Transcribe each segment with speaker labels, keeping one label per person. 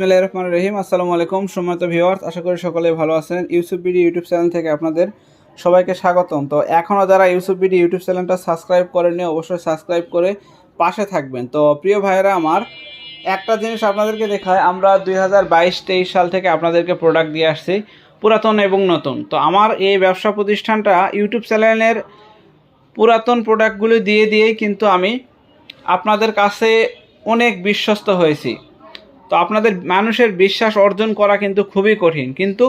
Speaker 1: বিসমিল্লাহ রহমান রহিম। আসসালামু আলাইকুম সম্মানিত ভিউয়ার্স, আশা করি সকলে ভালো আছেন। ইউসুফ বিডি ইউটিউব চ্যানেল থেকে আপনাদের সবাইকে স্বাগতম। তো এখনও যারা ইউসুফ বিডি ইউটিউব চ্যানেলটা সাবস্ক্রাইব করেননি, অবশ্যই সাবস্ক্রাইব করে পাশে থাকবেন। তো প্রিয় ভাইয়েরা, আমার একটা জিনিস আপনাদেরকে দেখায়, আমরা দুই হাজার সাল থেকে আপনাদেরকে প্রোডাক্ট দিয়ে আসছি, পুরাতন এবং নতুন। তো আমার এই ব্যবসা প্রতিষ্ঠানটা ইউটিউব চ্যানেলের পুরাতন প্রোডাক্টগুলি দিয়ে দিয়েই কিন্তু আমি আপনাদের কাছে অনেক বিশ্বস্ত হয়েছি। তো আপনাদের মানুষের বিশ্বাস অর্জন করা কিন্তু খুবই কঠিন। কিন্তু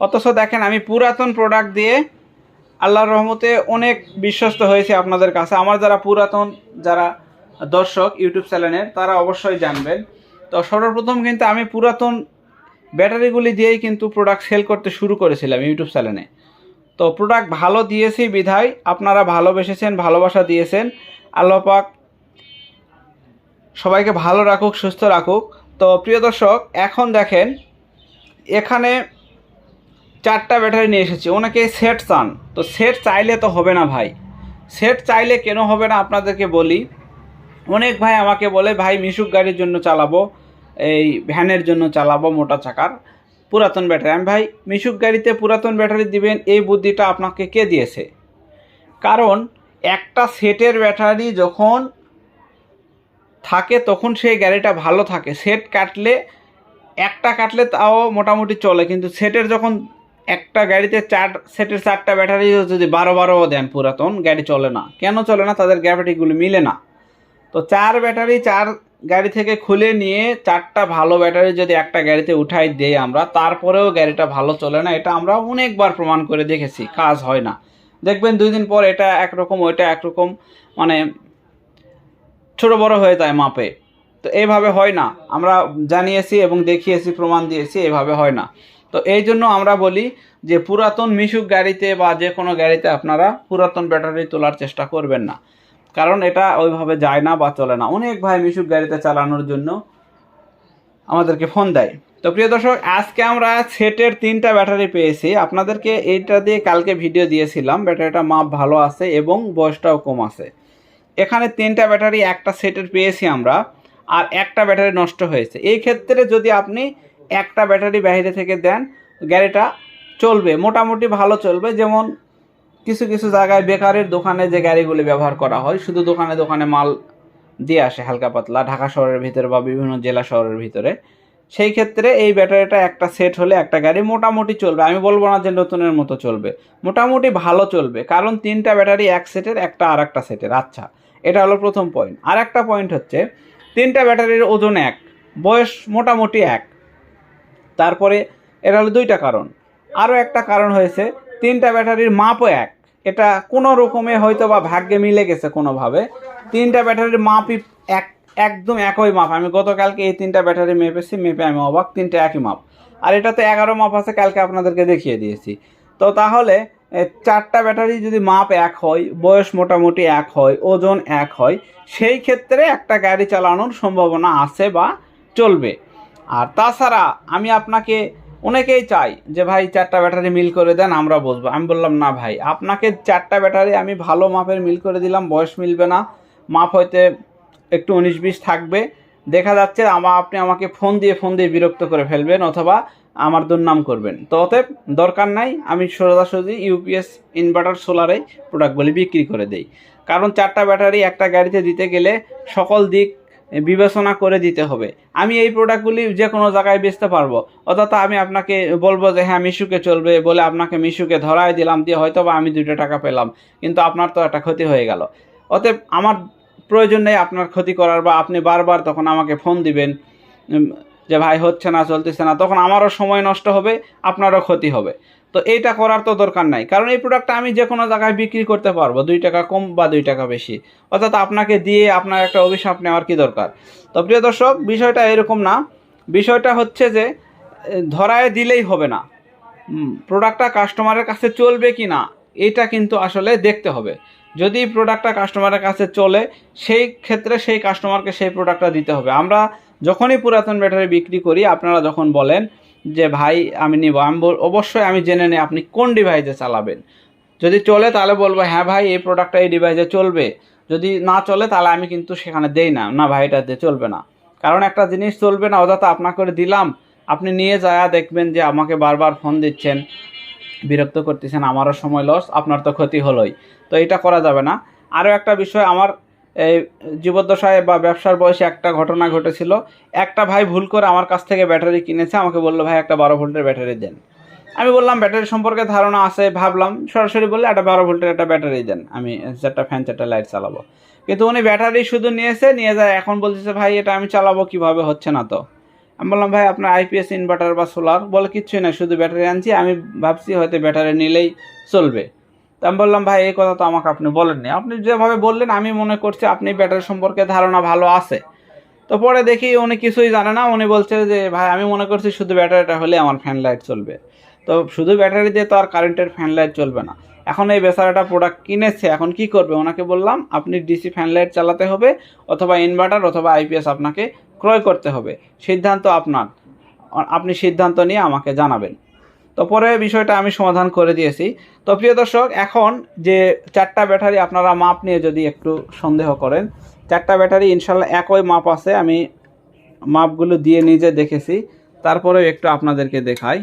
Speaker 1: অথচ দেখেন, আমি পুরাতন প্রোডাক্ট দিয়ে আল্লাহর রহমতে অনেক বিশ্বস্ত হয়েছে আপনাদের কাছে। আমার যারা পুরাতন, যারা দর্শক ইউটিউব চ্যানেলের তারা অবশ্যই জানবেন। তো সর্বপ্রথম কিন্তু আমি পুরাতন ব্যাটারিগুলি দিয়েই কিন্তু প্রোডাক্ট সেল করতে শুরু করেছিলাম ইউটিউব চ্যানেলে তো প্রোডাক্ট ভালো দিয়েছি বিধায়, আপনারা ভালোবেসেছেন, ভালোবাসা দিয়েছেন। আল্লাপাক সবাইকে ভালো রাখুক, সুস্থ রাখুক। তো প্রিয় দর্শক, এখন দেখেন, এখানে চারটা ব্যাটারি নিয়ে এসেছি। ওনাকে সেট চান। তো সেট চাইলে তো হবে না ভাই। সেট চাইলে কেন হবে না আপনাদেরকে বলি। অনেক ভাই আমাকে বলে, ভাই, মিশুক গাড়ির জন্য চালাবো, এই ভ্যানের জন্য চালাবো, মোটা চাকার, পুরাতন ব্যাটারি। আমি, ভাই, মিশুক গাড়িতে পুরাতন ব্যাটারি দিবেন, এই বুদ্ধিটা আপনাকে কে দিয়েছে? কারণ একটা সেটের ব্যাটারি যখন থাকে, তখন সেই গাড়িটা ভালো থাকে। সেট কাটলে, একটা কাটলে তাও মোটামুটি চলে, কিন্তু সেটের যখন একটা গাড়িতে চার, সেটের চারটা ব্যাটারি যদি বারো বারো দেন পুরাতন, গাড়ি চলে না। কেন চলে না? তাদের ব্যাটারিগুলো মিলে না। তো চার ব্যাটারি চার গাড়ি থেকে খুলে নিয়ে চারটা ভালো ব্যাটারি যদি একটা গাড়িতে উঠাই দেই আমরা, তারপরেও গাড়িটা ভালো চলে না, এটা আমরা অনেকবার প্রমাণ করে দেখেছি, কাজ হয় না। দেখবেন দুই দিন পর এটা একরকম, ওইটা একরকম মানে ছোট বড় হয়ে যায় মাপে। তো এইভাবে হয় না। আমরা জানিয়েছি এবং দেখিয়েছি, প্রমাণ দিয়েছি, এভাবে হয় না। তো এই জন্য আমরা বলি যে পুরাতন মিশুক গাড়িতে বা যে কোনো গাড়িতে আপনারা পুরাতন ব্যাটারি তোলার চেষ্টা করবেন না। কারণ এটা ওইভাবে যায় না বা চলে না। অনেক ভাই মিশুক গাড়িতে চালানোর জন্য আমাদেরকে ফোন দেয়। তো প্রিয় দর্শক, আজকে আমরা সেটের তিনটা ব্যাটারি পেয়েছি। আপনাদেরকে এইটা দিয়ে কালকে ভিডিও দিয়েছিলাম। ব্যাটারিটা মাপ ভালো আছে এবং বয়সটাও কম আছে। এখানে তিনটা ব্যাটারি একটা সেটের পেয়েছি আমরা, আর একটা ব্যাটারি নষ্ট হয়েছে। এই ক্ষেত্রে যদি আপনি একটা ব্যাটারি বাইরে থেকে দেন, গাড়িটা চলবে, মোটামুটি ভালো চলবে। যেমন কিছু কিছু জায়গায় বেকারের দোকানে যে গাড়িগুলি ব্যবহার করা হয়, শুধু দোকানে দোকানে মাল দিয়ে আসে হালকা পাতলা, ঢাকা শহরের ভিতরে বা বিভিন্ন জেলা শহরের ভিতরে। সেই ক্ষেত্রে এই ব্যাটারিটা একটা সেট হলে একটা গাড়ি মোটামুটি চলবে। আমি বলব না যে নতুনের মতো চলবে, মোটামুটি ভালো চলবে। কারণ তিনটা ব্যাটারি এক সেটের একটা আর একটা সেটের আচ্ছা এটা হলো প্রথম পয়েন্ট আর একটা পয়েন্ট হচ্ছে, তিনটা ব্যাটারির ওজন এক, বয়স মোটামুটি এক। তারপরে এটা হলো দুইটা কারণ। আরও একটা কারণ হয়েছে, তিনটা ব্যাটারির মাপও এক। এটা কোনো রকমে হয়তো বা ভাগ্যে মিলে গেছে কোনোভাবে। তিনটা ব্যাটারির মাপই এক, একদম একই মাপ। আমি গতকালকে এই তিনটা ব্যাটারি মেপেছি, মেপে আমি অবাক, তিনটা একই মাপ। আর এটাতে এগারো মাপ আছে, কালকে আপনাদেরকে দেখিয়ে দিয়েছি। তো তাহলে চারটা ব্যাটারি যদি মাপ এক হয়, বয়স মোটামুটি এক হয়, ওজন এক হয়, সেই ক্ষেত্রে একটা গাড়ি চালানোর সম্ভাবনা আছে বা চলবে। আর তাছাড়া আমি আপনাকে অনেকেই চাই যে, ভাই, চারটা ব্যাটারি মিল করে দেন, আমরা বসবো। আমি বললাম, না ভাই, আপনাকে চারটা ব্যাটারি আমি ভালো মাপের মিল করে দিলাম, বয়স মিলবে না। মাপ হয়তো একটু উনিশ বিশ থাকবে। দেখা যাচ্ছে আমা, আপনি আমাকে ফোন দিয়ে ফোন দিয়ে বিরক্ত করে ফেলবেন অথবা আমার দুর্নাম করবেন। তো অতএব দরকার নাই, আমি সোজাসুজি ইউপিএস ইনভার্টার সোলারে প্রোডাক্টগুলি বিক্রি করে দেই। কারণ চারটা ব্যাটারি একটা গাড়িতে দিতে গেলে সকল দিক বিবেচনা করে দিতে হবে। আমি এই প্রোডাক্টগুলি যে কোনো জায়গায় বেচতে পারব। অর্থাৎ আমি আপনাকে বলব যে হ্যাঁ মিশুকে চলবে বলে আপনাকে মিশুকে ধরাই দিলাম, দিয়ে হয়তো বা আমি দুইটা টাকা পেলাম। কিন্তু আপনার তো একটা ক্ষতি হয়ে গেল। অতএব আমার প্রয়োজন নেই আপনার ক্ষতি করার, বা আপনি বারবার তখন আমাকে ফোন দিবেন। যে ভাই হচ্ছে না, চলতেছে না, তখন আমারও সময় নষ্ট হবে, আপনারও ক্ষতি হবে। তো এইটা করার তো দরকার নাই। কারণ এই প্রোডাক্টটা আমি যে কোনো জায়গায় বিক্রি করতে পারব, দুই টাকা কম বা দুই টাকা বেশি। অর্থাৎ আপনাকে দিয়ে আপনার একটা অভিশাপ নেওয়ার কি দরকার? তো প্রিয় দর্শক, বিষয়টা এরকম না। বিষয়টা হচ্ছে যে ধরায় দিলেই হবে না। প্রোডাক্টটা কাস্টমারের কাছে চলবে কি না, এটা কিন্তু আসলে দেখতে হবে। যদি প্রোডাক্টটা কাস্টমারের কাছে চলে, সেই ক্ষেত্রে সেই কাস্টমারকে সেই প্রোডাক্টটা দিতে হবে। আমরা যখনই পুরাতন ব্যাটারি বিক্রি করি, আপনারা যখন বলেন যে, ভাই, আমি নিব। আমি অবশ্যই আমি জেনে নিই আপনি কোন ডিভাইসে চালাবেন। যদি চলে তাহলে বলব হ্যাঁ ভাই, এই প্রোডাক্টটা এই ডিভাইসে চলবে। যদি না চলে তাহলে আমি কিন্তু সেখানে দেই না। না ভাই এটাতে চলবে না। কারণ একটা জিনিস চলবে না, অযথা আপনাকে করে দিলাম। আপনি নিয়ে যায় দেখবেন যে, আমাকে বারবার ফোন দিচ্ছেন, বিরক্ত করতেছেন, আমারও সময় লস আপনার তো ক্ষতি হলোই। তো এটা করা যাবে না। আরও একটা বিষয়, আমার এই জীবদ্দশায় বা ব্যবসার বয়সে একটা ঘটনা ঘটেছিল। একটা ভাই ভুল করে আমার কাছ থেকে ব্যাটারি কিনেছে, আমাকে বলল, ভাই, একটা বারো ভোল্টের ব্যাটারি দেন। আমি বললাম, ব্যাটারি সম্পর্কে ধারণা আছে? ভাবলাম, সরাসরি বললে, একটা বারো ভোল্টের একটা ব্যাটারি দেন, আমি চারটা ফ্যান চারটা লাইট চালাবো। কিন্তু উনি ব্যাটারি শুধু নিয়েছে, নিয়ে যায়, এখন বলতেছে, ভাই, এটা আমি চালাবো, কীভাবে হচ্ছে না তো? আমি বললাম, ভাই, আপনার আইপিএস ইনভার্টার বা সোলার? বলে, কিচ্ছুই না, শুধু ব্যাটারি আনছি। আমি ভাবছি, হয়তো ব্যাটারি নিলেই চলবে। তা আমি বললাম, ভাই, এই কথা তো আমাকে আপনি বলেননি। আপনি যেভাবে বললেন, আমি মনে করছি আপনি ব্যাটারি সম্পর্কে ধারণা ভালো আছে। তো পরে দেখি উনি কিছুই জানে না। উনি বলছে যে, ভাই, আমি মনে করছি শুধু ব্যাটারিটা হলে আমার ফ্যান লাইট চলবে। তো শুধু ব্যাটারি দিয়ে তো আর কারেন্টের ফ্যান লাইট চলবে না। এখন এই বেচারাটা প্রোডাক্ট কিনেছে, এখন কি করবে? ওনাকে বললাম, আপনি ডিসি ফ্যান লাইট চালাতে হবে, অথবা ইনভার্টার অথবা আইপিএস আপনাকে ক্রয় করতে হবে। সিদ্ধান্ত আপনার। আপনি সিদ্ধান্ত নিয়ে আমাকে জানাবেন। তো পরে বিষয়টা আমি সমাধান করে দিয়েছি। তো প্রিয় দর্শক, এখন যে চারটা ব্যাটারি আপনারা মাপ নিয়ে যদি একটু সন্দেহ করেন, চারটা ব্যাটারি ইনশাল্লাহ একই মাপ আছে, আমি মাপগুলো দিয়ে নিজে দেখেছি। তারপরেও একটু আপনাদেরকে দেখাই।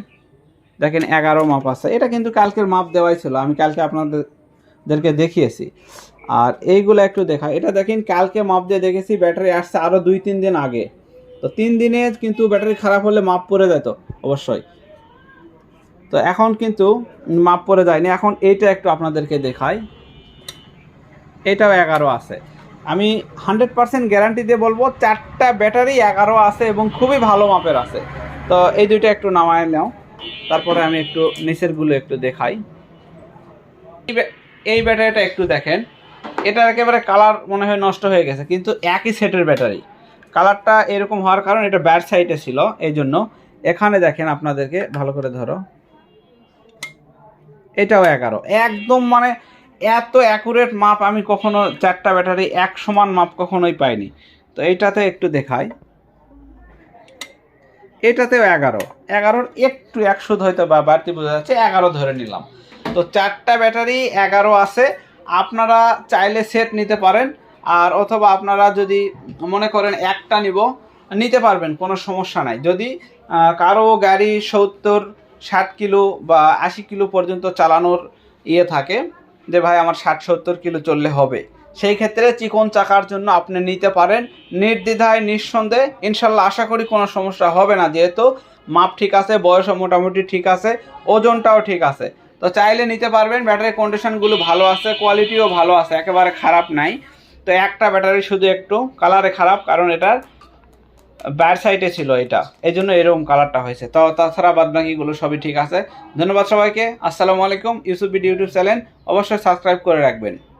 Speaker 1: দেখেন এগারো মাপ আছে। এটা কিন্তু কালকের মাপ দেওয়াই ছিল, আমি কালকে আপনাদেরকে দেখিয়েছি। আর এইগুলো একটু দেখা এটা দেখেন, কালকে মাপ দিয়ে দেখেছি, ব্যাটারি আসছে আরও দুই তিন দিন আগে। তো তিন দিনে কিন্তু ব্যাটারি খারাপ হলে মাপ পড়ে যেত, অবশ্যই। তো এখন কিন্তু মাপ পরে যায়নি। এখন এইটা একটু আপনাদেরকে দেখাই। এটাও এগারো আছে। আমি হান্ড্রেড পার্সেন্ট গ্যারান্টি দিয়ে বলব, চারটা ব্যাটারি এগারো আছে এবং খুবই ভালো মাপের আছে। তো এই দুইটা একটু নামায় নাও। তারপরে আমি একটু নিচেরগুলো একটু দেখাই। এই ব্যাটারিটা একটু দেখেন। এটা একেবারে কালার মনে হয় নষ্ট হয়ে গেছে, কিন্তু একই সেটের ব্যাটারি। কালারটা এরকম হওয়ার কারণ এটা ব্যাড সাইডে ছিল এই জন্য এখানে দেখেন আপনাদেরকে, ভালো করে ধরো। এটাও এগারো। একদম মানে এত অ্যাকুরেট মাপ আমি কখনো চারটা ব্যাটারি এক সমান মাপ কখনোই পাইনি। তো এইটাতে একটু দেখাই। এটাতেও এগারো। এগারোর একটু একশো হয়তো বা বাড়তি বোঝা যাচ্ছে, এগারো ধরে নিলাম। তো চারটা ব্যাটারি এগারো আছে, আপনারা চাইলে সেট নিতে পারেন, আর অথবা আপনারা যদি মনে করেন একটা নিব, নিতে পারবেন, কোনো সমস্যা নাই। যদি কারও গাড়ি সত্তর ষাট কিলো বা আশি কিলো পর্যন্ত চালানোর ইয়ে থাকে যে, ভাই, আমার ষাট সত্তর কিলো চললে হবে। সেই ক্ষেত্রে চিকন চাকার জন্য আপনি নিতে পারেন। নির্দ্বিধায়, নিঃসন্দেহে, ইনশাল্লাহ আশা করি কোনো সমস্যা হবে না। যেহেতু মাপ ঠিক আছে, বয়সও মোটামুটি ঠিক আছে, ওজনটাও ঠিক আছে। তো চাইলে নিতে পারবেন। ব্যাটারি কন্ডিশনগুলো ভালো আছে, কোয়ালিটিও ভালো আছে, একেবারে খারাপ নাই। তো একটা ব্যাটারি শুধু একটু, কালারে খারাপ, কারণ এটার ব্যাড সাইডে ছিল এটা। এই জন্য এরকম কালারটা হয়েছে। তো তাছাড়া বাদ বাকিগুলো সবই ঠিক আছে। ধন্যবাদ সবাইকে। আসসালামু আলাইকুম। Yusuf YouTube channel. অবশ্যই সাবস্ক্রাইব করে রাখবেন।